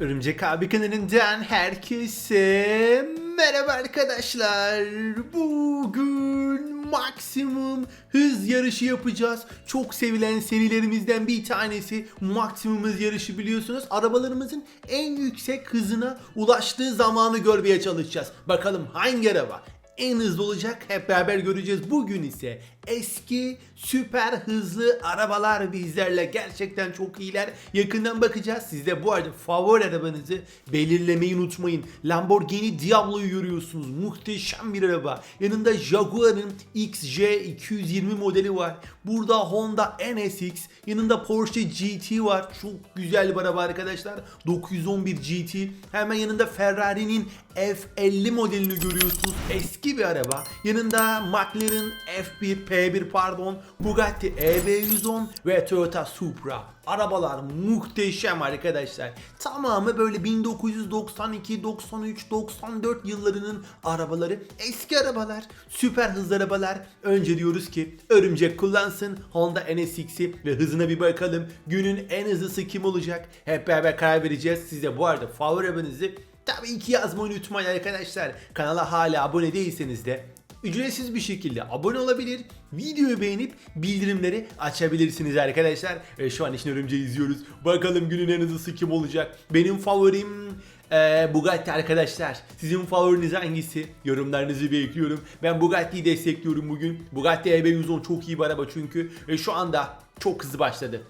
Örümcek abi kanalından herkese merhaba arkadaşlar. Bugün maksimum hız yarışı yapacağız. Çok sevilen serilerimizden bir tanesi maksimum hız yarışı biliyorsunuz. Arabalarımızın en yüksek hızına ulaştığı zamanı görmeye çalışacağız. Bakalım hangi araba en hızlı olacak hep beraber göreceğiz. Bugün ise eski süper hızlı arabalar bizlerle gerçekten çok iyiler. Yakından bakacağız. Siz de bu arada favori arabanızı belirlemeyi unutmayın. Lamborghini Diablo'yu görüyorsunuz. Muhteşem bir araba. Yanında Jaguar'ın XJ220 modeli var. Burada Honda NSX. Yanında Porsche GT var. Çok güzel bir araba arkadaşlar. 911 GT. Hemen yanında Ferrari'nin F50 modelini görüyorsunuz. Eski bir araba. Yanında McLaren F1, P1 pardon, Bugatti EB110 ve Toyota Supra. Arabalar muhteşem arkadaşlar. Tamamı böyle 1992, 93, 94 yıllarının arabaları. Eski arabalar, süper hızlı arabalar. Önce diyoruz ki örümcek kullansın Honda NSX'i ve hızına bir bakalım. Günün en hızlısı kim olacak? Hep beraber karar vereceğiz. Size bu arada favori arabanızı Tabii ki yazmayı unutmayın arkadaşlar. Kanala hala abone değilseniz de ücretsiz bir şekilde abone olabilir, videoyu beğenip bildirimleri açabilirsiniz arkadaşlar. Ve şu an için örümceği izliyoruz. Bakalım günün en hızlısı kim olacak? Benim favorim eee, Bugatti arkadaşlar. Sizin favoriniz hangisi? Yorumlarınızı bekliyorum. Ben Bugatti'yi destekliyorum bugün. Bugatti EB110 çok iyi bir araba çünkü. Ve şu anda çok hızlı başladı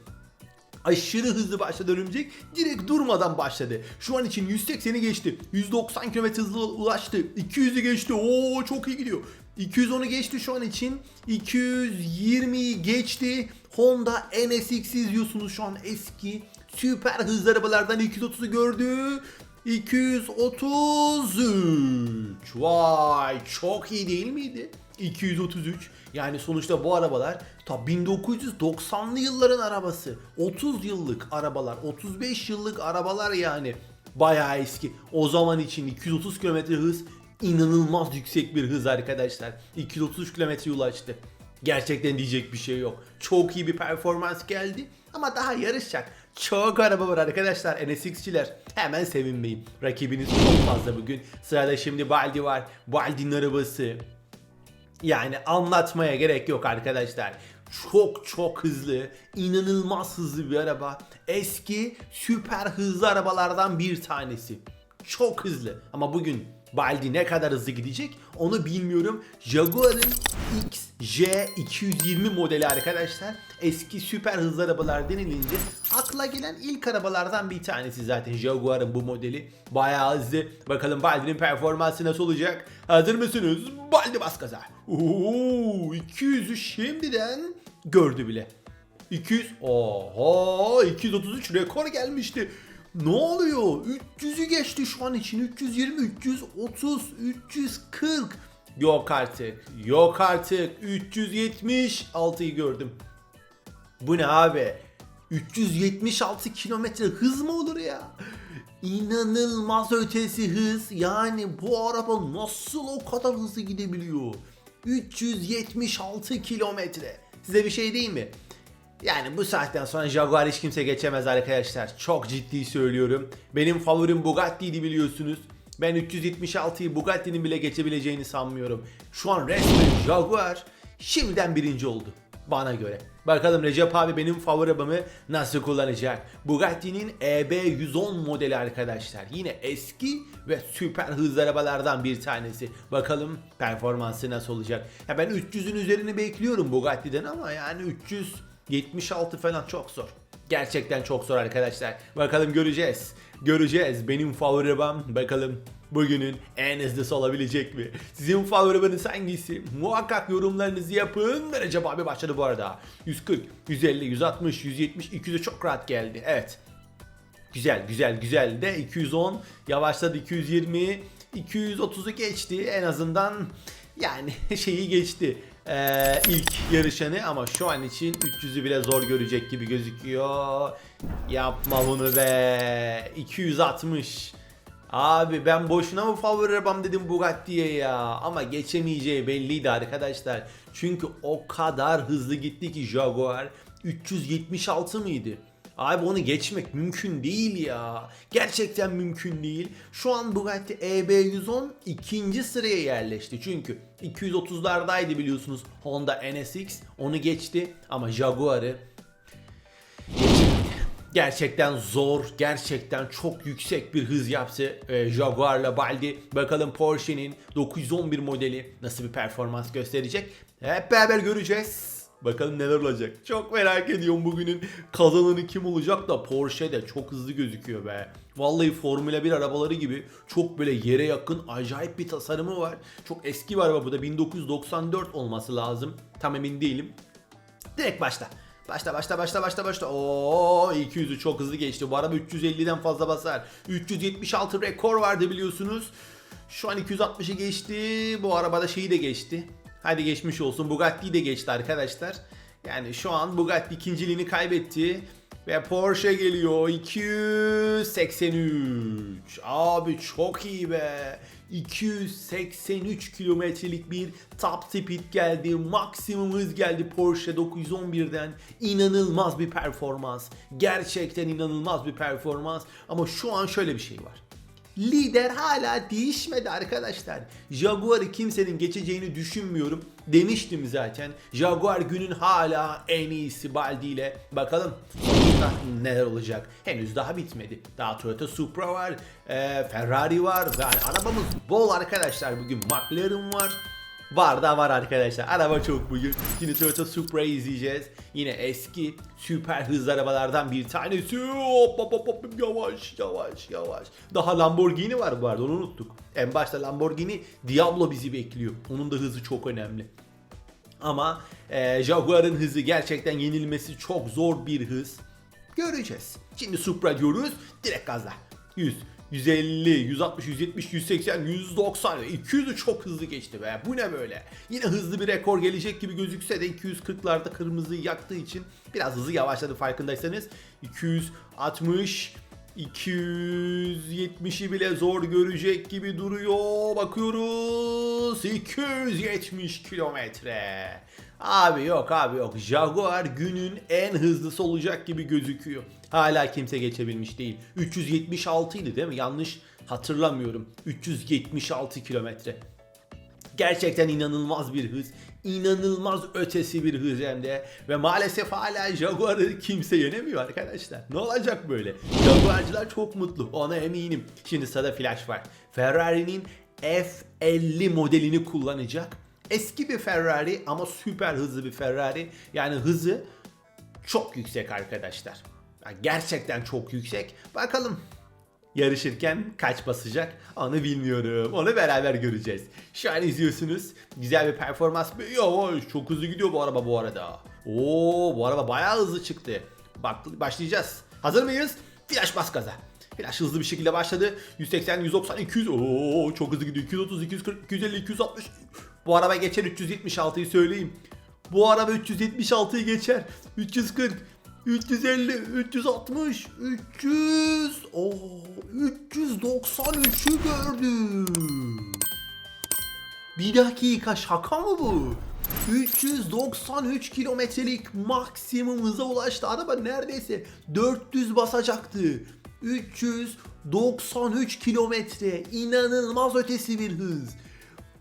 aşırı hızlı başladı örümcek. Direkt durmadan başladı. Şu an için 180'i geçti. 190 km hızlı ulaştı. 200'ü geçti. Oo çok iyi gidiyor. 210'u geçti şu an için. 220'yi geçti. Honda NSX izliyorsunuz şu an eski süper hızlı arabalardan 230'u gördü. 233. Vay çok iyi değil miydi? 233. Yani sonuçta bu arabalar ta 1990'lı yılların arabası. 30 yıllık arabalar, 35 yıllık arabalar yani. Bayağı eski. O zaman için 230 km hız inanılmaz yüksek bir hız arkadaşlar. 233 km ulaştı. Gerçekten diyecek bir şey yok. Çok iyi bir performans geldi ama daha yarışacak. Çok araba var arkadaşlar NSX'çiler. Hemen sevinmeyin. Rakibiniz çok fazla bugün. Sırada şimdi Baldi var. Baldi'nin arabası. Yani anlatmaya gerek yok arkadaşlar. Çok çok hızlı, inanılmaz hızlı bir araba. Eski süper hızlı arabalardan bir tanesi. Çok hızlı. Ama bugün Baldi ne kadar hızlı gidecek onu bilmiyorum. Jaguar'ın XJ220 modeli arkadaşlar. Eski süper hızlı arabalar denilince akla gelen ilk arabalardan bir tanesi zaten Jaguar'ın bu modeli. Bayağı hızlı. Bakalım Baldi'nin performansı nasıl olacak? Hazır mısınız? Baldi bas gaza. Oo, 200'ü şimdiden gördü bile. 200 oho 233 rekor gelmişti. Ne oluyor? 300'ü geçti şu an için. 320, 330, 340. Yok artık. Yok artık. 376'yı gördüm. Bu ne abi? 376 kilometre hız mı olur ya? İnanılmaz ötesi hız. Yani bu araba nasıl o kadar hızlı gidebiliyor? 376 kilometre. Size bir şey diyeyim mi? Yani bu saatten sonra Jaguar hiç kimse geçemez arkadaşlar. Çok ciddi söylüyorum. Benim favorim Bugatti'ydi biliyorsunuz. Ben 376'yı Bugatti'nin bile geçebileceğini sanmıyorum. Şu an resmen Jaguar şimdiden birinci oldu. Bana göre. Bakalım Recep abi benim favori arabamı nasıl kullanacak? Bugatti'nin EB110 modeli arkadaşlar. Yine eski ve süper hızlı arabalardan bir tanesi. Bakalım performansı nasıl olacak? Ya ben 300'ün üzerini bekliyorum Bugatti'den ama yani 300 76 falan çok zor. Gerçekten çok zor arkadaşlar. Bakalım göreceğiz. Göreceğiz. Benim favori arabam bakalım bugünün en hızlısı olabilecek mi? Sizin favori arabanız hangisi? Muhakkak yorumlarınızı yapın. Recep abi başladı bu arada. 140, 150, 160, 170, 200'e çok rahat geldi. Evet. Güzel güzel güzel de 210 yavaşladı 220 230'u geçti en azından yani şeyi geçti ee, ilk yarışanı ama şu an için 300'ü bile zor görecek gibi gözüküyor. Yapma bunu be. 260. Abi ben boşuna mı favori arabam dedim Bugatti'ye ya. Ama geçemeyeceği belliydi arkadaşlar. Çünkü o kadar hızlı gitti ki Jaguar. 376 mıydı? Abi onu geçmek mümkün değil ya. Gerçekten mümkün değil. Şu an Bugatti EB110 ikinci sıraya yerleşti. Çünkü 230'lardaydı biliyorsunuz Honda NSX. Onu geçti ama Jaguar'ı Gerçekten zor, gerçekten çok yüksek bir hız yaptı e, Jaguar'la Baldi. Bakalım Porsche'nin 911 modeli nasıl bir performans gösterecek. Hep beraber göreceğiz. Bakalım neler olacak. Çok merak ediyorum bugünün kazananı kim olacak da Porsche de çok hızlı gözüküyor be. Vallahi Formula 1 arabaları gibi çok böyle yere yakın acayip bir tasarımı var. Çok eski bir araba bu da 1994 olması lazım. Tam emin değilim. Direkt başla. Başla başla başla başla başla. Oo 200'ü çok hızlı geçti. Bu araba 350'den fazla basar. 376 rekor vardı biliyorsunuz. Şu an 260'ı geçti. Bu arabada şeyi de geçti. Hadi geçmiş olsun. Bugatti'yi de geçti arkadaşlar. Yani şu an Bugatti ikinciliğini kaybetti. Ve Porsche geliyor 283. Abi çok iyi be. 283 kilometrelik bir top speed geldi. Maksimum hız geldi Porsche 911'den. İnanılmaz bir performans. Gerçekten inanılmaz bir performans. Ama şu an şöyle bir şey var. Lider hala değişmedi arkadaşlar. Jaguar'ı kimsenin geçeceğini düşünmüyorum. Demiştim zaten. Jaguar günün hala en iyisi Baldi ile. Bakalım neler olacak. Henüz daha bitmedi. Daha Toyota Supra var. Ferrari var. Yani arabamız bol arkadaşlar. Bugün McLaren var. Var da var arkadaşlar. Araba çok bugün. Şimdi Toyota Supra'yı izleyeceğiz. Yine eski süper hızlı arabalardan bir tanesi. Hop hop hop hop yavaş yavaş yavaş. Daha Lamborghini var bu arada onu unuttuk. En başta Lamborghini Diablo bizi bekliyor. Onun da hızı çok önemli. Ama e, Jaguar'ın hızı gerçekten yenilmesi çok zor bir hız. Göreceğiz. Şimdi Supra diyoruz. Direkt gazla. 100, 150, 160, 170, 180, 190 ve 200'ü çok hızlı geçti be. Bu ne böyle? Yine hızlı bir rekor gelecek gibi gözükse de 240'larda kırmızıyı yaktığı için biraz hızlı yavaşladı farkındaysanız. 260, 270'i bile zor görecek gibi duruyor. Bakıyoruz. 270 kilometre. Abi yok abi yok. Jaguar günün en hızlısı olacak gibi gözüküyor. Hala kimse geçebilmiş değil. 376 idi değil mi? Yanlış hatırlamıyorum. 376 kilometre. Gerçekten inanılmaz bir hız. İnanılmaz ötesi bir hız hem. Ve maalesef hala Jaguar'ı kimse yenemiyor arkadaşlar. Ne olacak böyle? Jaguar'cılar çok mutlu. Ona eminim. Şimdi sırada Flash var. Ferrari'nin F50 modelini kullanacak. Eski bir Ferrari ama süper hızlı bir Ferrari. Yani hızı çok yüksek arkadaşlar. Gerçekten çok yüksek. Bakalım yarışırken kaç basacak onu bilmiyorum. Onu beraber göreceğiz. Şu an izliyorsunuz. Güzel bir performans. Yavaş çok hızlı gidiyor bu araba bu arada. Oo bu araba bayağı hızlı çıktı. Bak başlayacağız. Hazır mıyız? Flash bas gaza. Flash hızlı bir şekilde başladı. 180, 190, 200. Oo çok hızlı gidiyor. 230, 240, 250, 260. Bu araba geçer 376'yı söyleyeyim. Bu araba 376'yı geçer. 340, 350, 360, 300. Oo 393'ü gördüm. Bir dakika şaka mı bu? 393 kilometrelik maksimum hıza ulaştı. Araba neredeyse 400 basacaktı. 393 kilometre. İnanılmaz ötesi bir hız.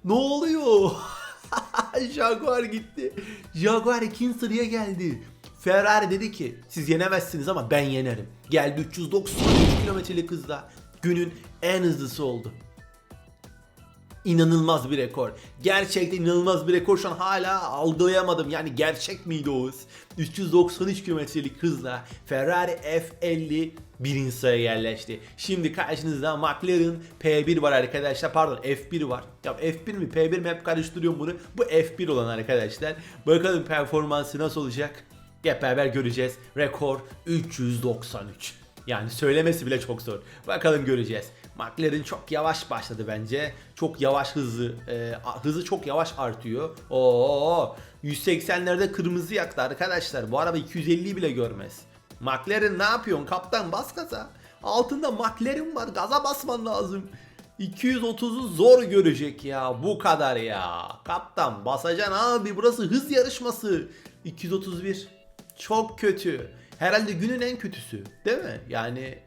Ne oluyor? Jaguar gitti. Jaguar ikinci sıraya geldi. Ferrari dedi ki siz yenemezsiniz ama ben yenerim. Geldi 393 kilometrelik hızla günün en hızlısı oldu. İnanılmaz bir rekor. Gerçekten inanılmaz bir rekor. Şu an hala algılayamadım. Yani gerçek miydi o hız? 393 kilometrelik hızla Ferrari F50 birinci sıraya yerleşti. Şimdi karşınızda McLaren P1 var arkadaşlar. Pardon F1 var. Ya F1 mi P1 mi hep karıştırıyorum bunu. Bu F1 olan arkadaşlar. Bakalım performansı nasıl olacak? Hep beraber göreceğiz. Rekor 393. Yani söylemesi bile çok zor. Bakalım göreceğiz. McLaren çok yavaş başladı bence. Çok yavaş hızlı. e, hızı çok yavaş artıyor. Oo 180'lerde kırmızı yaktı arkadaşlar. Bu araba 250'yi bile görmez. McLaren ne yapıyorsun kaptan bas gaza. Altında McLaren var gaza basman lazım. 230'u zor görecek ya bu kadar ya. Kaptan basacaksın abi burası hız yarışması. 231 çok kötü. Herhalde günün en kötüsü değil mi? Yani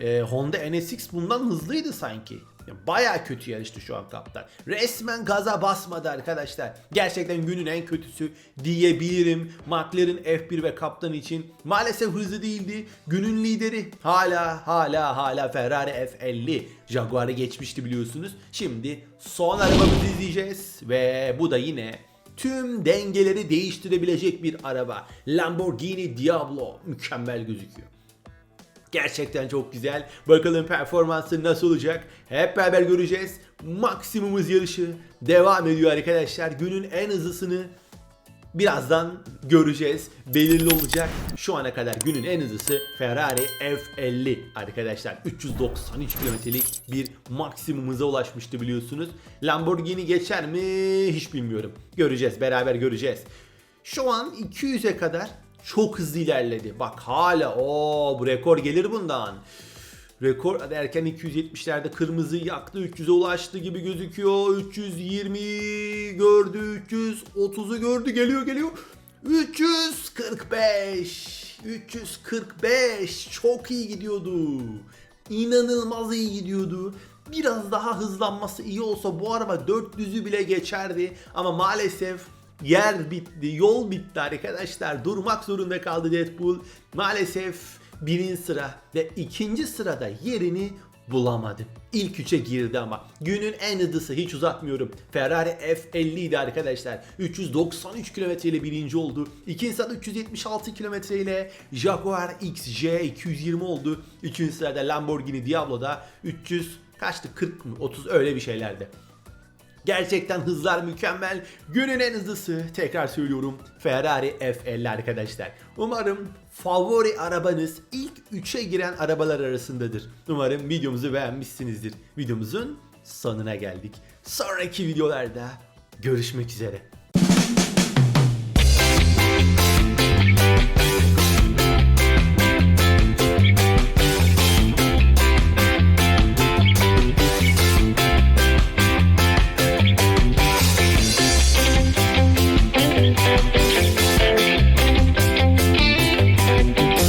e, Honda NSX bundan hızlıydı sanki. Bayağı kötü yarıştı şu an kaptan. Resmen gaza basmadı arkadaşlar. Gerçekten günün en kötüsü diyebilirim. McLaren F1 ve kaptan için maalesef hızlı değildi. Günün lideri hala hala hala Ferrari F50. Jaguar'ı geçmişti biliyorsunuz. Şimdi son arabamızı izleyeceğiz ve bu da yine tüm dengeleri değiştirebilecek bir araba. Lamborghini Diablo mükemmel gözüküyor. Gerçekten çok güzel. Bakalım performansı nasıl olacak? Hep beraber göreceğiz. Maksimum hız yarışı devam ediyor arkadaşlar. Günün en hızlısını birazdan göreceğiz. Belirli olacak. Şu ana kadar günün en hızlısı Ferrari F50 arkadaşlar. 393 kilometrelik bir maksimum hıza ulaşmıştı biliyorsunuz. Lamborghini geçer mi hiç bilmiyorum. Göreceğiz beraber göreceğiz. Şu an 200'e kadar çok hızlı ilerledi. Bak hala o bu rekor gelir bundan. Rekor derken 270'lerde kırmızı yaktı 300'e ulaştı gibi gözüküyor. 320 gördü 330'u gördü geliyor geliyor. 345 345 çok iyi gidiyordu. İnanılmaz iyi gidiyordu. Biraz daha hızlanması iyi olsa bu araba 400'ü bile geçerdi ama maalesef yer bitti, yol bitti arkadaşlar. Durmak zorunda kaldı Deadpool. Maalesef birinci sıra ve ikinci sırada yerini bulamadı. İlk üçe girdi ama. Günün en hızlısı hiç uzatmıyorum. Ferrari F50 idi arkadaşlar. 393 km ile birinci oldu. İkinci sırada 376 km ile Jaguar XJ 220 oldu. Üçüncü sırada Lamborghini Diablo'da 300 kaçtı 40 mı 30 öyle bir şeylerdi. Gerçekten hızlar mükemmel. Günün en hızlısı tekrar söylüyorum Ferrari F50 arkadaşlar. Umarım favori arabanız ilk 3'e giren arabalar arasındadır. Umarım videomuzu beğenmişsinizdir. Videomuzun sonuna geldik. Sonraki videolarda görüşmek üzere.